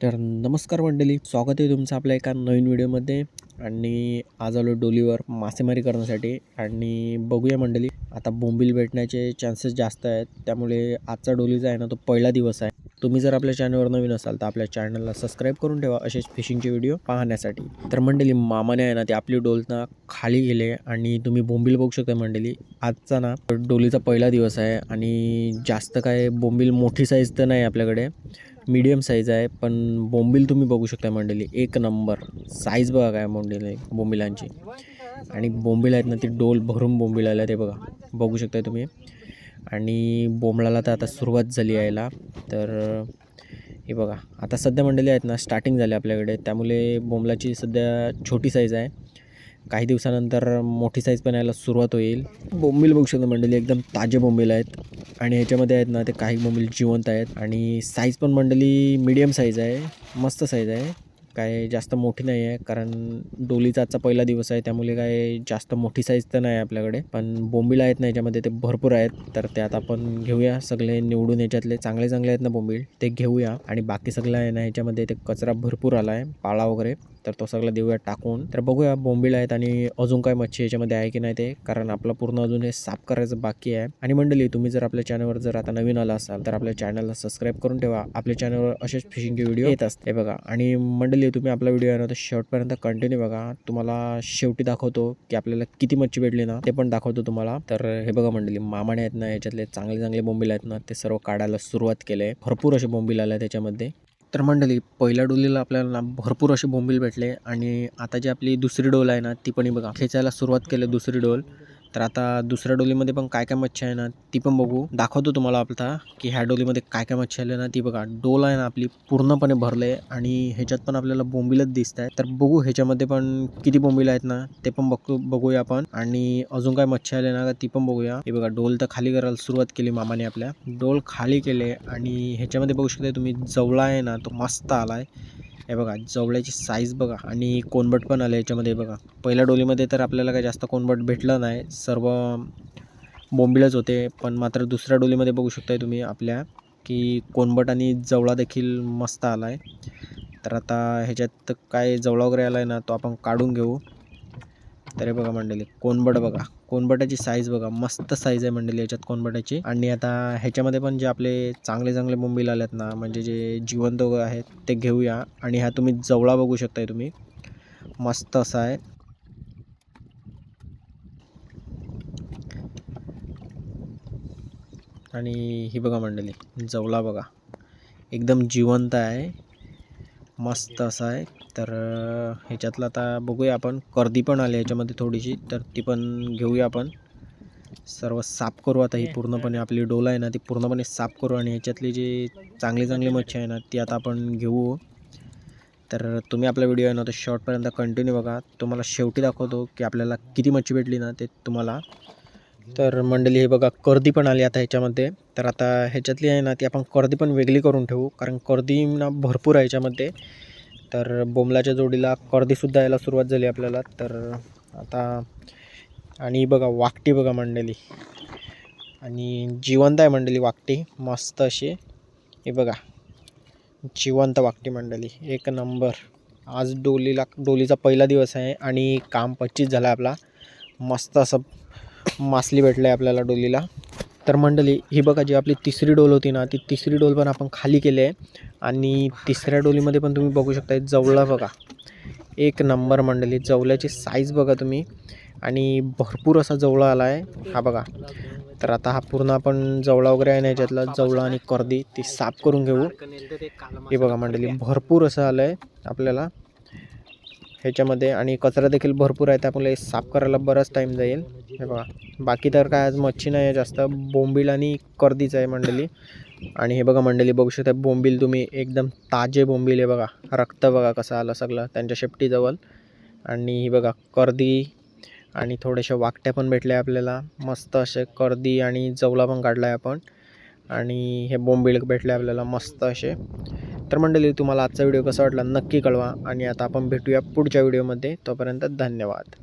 तर नमस्कार मंडळी स्वागत आहे तुमचं आपल्या एका नवीन व्हिडिओमध्ये. आणि आज आलो डोलीवर मासेमारी करण्यासाठी. आणि बघूया मंडळी आता बोंबील भेटण्याचे चान्सेस जास्त आहेत. त्यामुळे आजचा डोलीचा आहे ना तो पहिला दिवस आहे. तुम्ही जर आपल्या चॅनलवर नवीन असाल तर आपल्या चॅनलला सबस्क्राईब करून ठेवा. असेच फिशिंगचे व्हिडिओ पाहण्यासाठी. तर मंडळी मामाने आहे ना ते आपली डोल ना खाली गेले आणि तुम्ही बोंबील बघू शकता मंडळी. आजचा ना डोलीचा पहिला दिवस आहे आणि जास्त काय बोंबील मोठी साईज तर नाही आपल्याकडे. मीडियम साईज आहे पण बोंबील तुम्ही बघू शकता मंडळी. एक नंबर साईज बघा काय मंडळी बोंबिलांची. आणि बोंबील आहेत ना ती डोल भरून बोंबील आल्या ते बघा. बघू शकता तुम्ही. आणि बोंबलाला तर आता सुरुवात झाली यायला. तर हे बघा आता सध्या मंडळी आहेत ना स्टार्टिंग झाली आपल्याकडे. त्यामुळे बोंबलाची सध्या छोटी साईज आहे. काही दिवसानंतर मोठी साईज पण यायला सुरुवात होईल. बोंबील बघू शकता मंडळी एकदम ताजे बोंबील आहेत. आणि ह्याच्यामध्ये आहेत ना ते काही बोंबील जिवंत आहेत. आणि साईज पण मंडळी मीडियम साईज आहे. मस्त साईज आहे. काय जास्त मोठी नाही आहे कारण डोलीचा आजचा पहिला दिवस आहे त्यामुळे काय जास्त मोठी साईज तर नाही आहे आपल्याकडे. पण बोंबील आहेत ना याच्यामध्ये ते भरपूर आहेत तर त्यात आपण घेऊया सगळे निवडून याच्यातले चांगले चांगले आहेत ना बोंबील ते घेऊया. आणि बाकी सगळं आहे ना याच्यामध्ये ते कचरा भरपूर आला आहे पाळा वगैरे. तर तो सगळा देऊया टाकून. तर बघूया बोंबील आहेत आणि अजून काय मच्छी याच्यामध्ये आहे की नाही ते कारण आपलं पूर्ण अजून हे साफ करायचं बाकी आहे. आणि मंडळी तुम्ही जर आपल्या चॅनलवर जर आता नवीन आला असाल तर आपल्या चॅनलला सबस्क्राईब करून ठेवा. आपल्या चॅनलवर असेच फिशिंगचे व्हिडिओ येत असते बघा. आणि मंडळी तुम्ही आपला व्हिडिओ आहे ना तर शेवटपर्यंत कंटिन्यू बघा. तुम्हाला शेवटी दाखवतो की आपल्याला किती मच्छी भेटली ना ते पण दाखवतो तुम्हाला. तर हे बघा मंडळी मामाने आहेत ना याच्यातले चांगले चांगले बोंबील आहेत ना ते सर्व काढायला सुरुवात केले भरपूर असे बोंबील आले त्याच्यामध्ये तर मंडळी पहिल्या डोलीला आपल्याला ना भरपूर असे बोंबील भेटले आणि आता जी आपली दुसरी डोल आहे ना ती पण बघा. खेचायला सुरुवात केली दुसरी डोल. तर आता दुसऱ्या डोलीमध्ये पण काय काय मच्छी आहे ना ती पण बघू. दाखवतो तुम्हाला आता की ह्या डोलीमध्ये काय काय मच्छी आले ना ती बघा. डोल आहे ना आपली पूर्णपणे भरले आणि ह्याच्यात पण आपल्याला बोंबीलच दिसत आहे तर बघू ह्याच्यामध्ये पण किती बोंबील आहेत ना ते पण बघतो बघूया आपण. आणि अजून काय मच्छी आले ना ती पण बघूया. हे बघा डोल तर खाली करायला सुरुवात केली मामाने आपल्या. डोल खाली केले आणि ह्याच्यामध्ये बघू शकता तुम्ही जवळा आहे ना तो मस्त आलाय. हे बघा जवळ्याची साईज बघा आणि कोनबट पण आलं याच्यामध्ये बघा. पहिल्या डोलीमध्ये तर आपल्याला काही जास्त कोनबट भेटलं नाही. सर्व बोंबीलच होते पण मात्र दुसऱ्या डोलीमध्ये बघू शकताय तुम्ही आपल्या की कोनबट आणि जवळा देखील मस्त आला आहे तर आता ह्याच्यात काय जवळा वगैरे आला आहे ना तो आपण काढून घेऊ. तर हे बघा मंडळी कोनबट बघा. कोनबटाची साईज बघा मस्त साईज आहे मंडळी याच्यात कोनबटाची आणि आता ह्याच्यामध्ये पण जे आपले चांगले चांगले मुंबईला आलेत ना म्हणजे जे जिवंत आहेत ते घेऊया. आणि हा तुम्ही जवळा बघू शकताय तुम्ही. मस्त असा आहे. आणि ही बघा मंडळी जवळा बघा. एकदम जिवंत आहे. मस्त असा आहे. तर ह्याच्यातलं आता बघूया आपण. कर्दी पण आली याच्यामध्ये थोडीशी तर ती पण घेऊया आपण. सर्व साफ करू आता ही पूर्णपणे. आपली डोला आहे ना ती पूर्णपणे साफ करू आणि ह्याच्यातली जी चांगली चांगली मच्छी आहे ना ती आता आपण घेऊ. तर तुम्ही आपला व्हिडिओ आहे ना तो शॉर्टपर्यंत कंटिन्यू बघा. तुम्हाला शेवटी दाखवतो की आपल्याला किती मच्छी भेटली ना ते तुम्हाला. तर मंडळी हे बघा कर्दी पण आली आता ह्याच्यामध्ये. तर आता ह्याच्यातली आहे ना ती आपण कर्दी पण वेगळी करून ठेवू कारण कर्दी ना भरपूर आहे ह्याच्यामध्ये. तर बोमलाच्या जोडीला कर्दीसुद्धा यायला सुरुवात झाली आपल्याला. तर आता आणि बघा वाकटी बघा मंडळी. आणि जिवंत आहे मंडळी वाकटी मस्त अशी. हे बघा जिवंत वाकटी मंडळी एक नंबर. आज डोलीला डोलीचा पहिला दिवस आहे आणि काम पच्चीस झाला आपला. मस्त असं मासली भेटलं आहे आपल्याला डोलीला. तर मंडळी ही बघा जी आपली तिसरी डोल होती ना ती तिसरी डोल पण आपण खाली केली आहे. आणि तिसऱ्या डोलीमध्ये पण तुम्ही बघू शकता जवळा बघा. एक नंबर मंडळी जवल्याची साईज बघा तुम्ही. आणि भरपूर असा जवळा आला आहे हा बघा. तर आता हा पूर्ण आपण जवळा वगैरे आहे ना याच्यातला जवळा आणि कर्दी ती साफ करून घेऊ. हे बघा मंडळी भरपूर असं आलं आहे आपल्याला. ह्याच्यामध्ये आणि कचरा देखील भरपूर आहे त्यामुळे साफ करायला बराच टाईम जाईल. हे बघा. बाकी तर काय आज मच्छी नाही आहे जास्त. बोंबील आणि कर्दीच आहे मंडळी. आणि हे बघा मंडळी बघू शकता बोंबील तुम्ही एकदम ताजे बोंबील आहे बघा. रक्त बघा कसं आलं सगळं त्यांच्या शेपटीजवळ. आणि ही बघा कर्दी आणि थोड्याशा वाकट्या पण भेटल्या आपल्याला. मस्त असे कर्दी आणि जवला पण काढला आहे आपण. आणि हे बोंबील भेटले आपल्याला मस्त असे. तर मंडळी तुम्हाला आजचा व्हिडिओ कसा वाटला नक्की कळवा आणि आता आपण भेटूया पुढच्या व्हिडिओमध्ये. तोपर्यंत धन्यवाद.